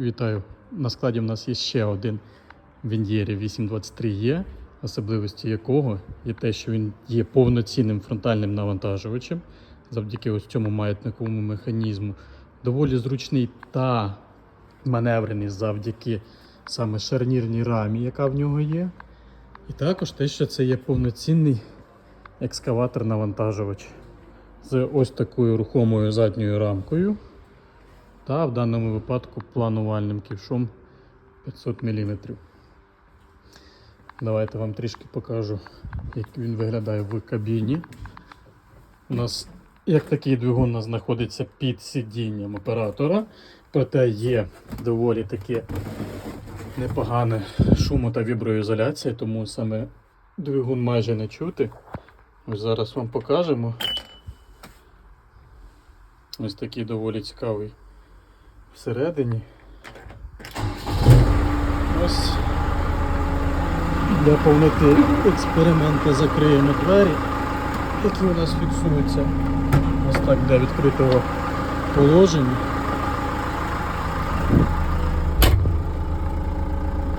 Вітаю. На складі в нас є ще один Віндєрі 823E, особливості якого є те, що він є повноцінним фронтальним навантажувачем завдяки ось цьому маятниковому механізму. Доволі зручний та маневрений завдяки саме шарнірній рамі, яка в нього є. І також те, що це є повноцінний екскаватор-навантажувач з ось такою рухомою задньою рамкою та в даному випадку планувальним ківшом 500 мм. Давайте вам трішки покажу, як він виглядає в кабіні. У нас як такий двигун знаходиться під сидінням оператора, проте є доволі таке непогане шуму та віброізоляція, тому саме двигун майже не чути. Ось зараз вам покажемо. Ось такий доволі цікавий всередині. Ось для повноти експерименту закриємо двері, які у нас фіксуються. Ось так для відкритого положення.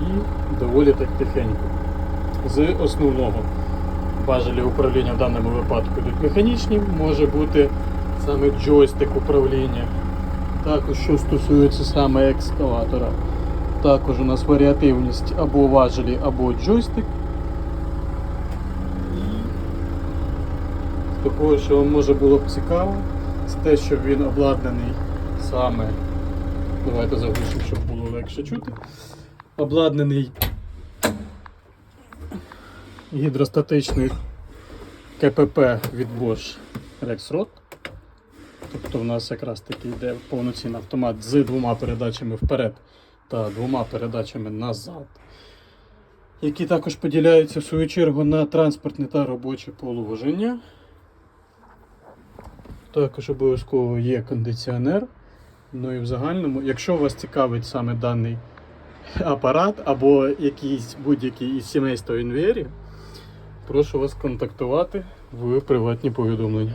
І доволі так тихенько. З основного важелі управління в даному випадку йдуть механічні, може бути саме джойстик управління. Також, що стосується саме екскаватора, також у нас варіативність або важелі, або джойстик. І з такого, що вам може було б цікаво, це те, що він обладнаний саме, давайте заглушимо, щоб було легше чути, обладнаний гідростатичною КПП від Bosch Rexroth. Тобто в нас якраз таки йде повноцінний автомат з двома передачами вперед та двома передачами назад, які також поділяються в свою чергу на транспортне та робоче положення. Також обов'язково є кондиціонер. Ну і в загальному, якщо вас цікавить саме даний апарат або якийсь будь-який із сімейства інвері, прошу вас контактувати в приватні повідомлення.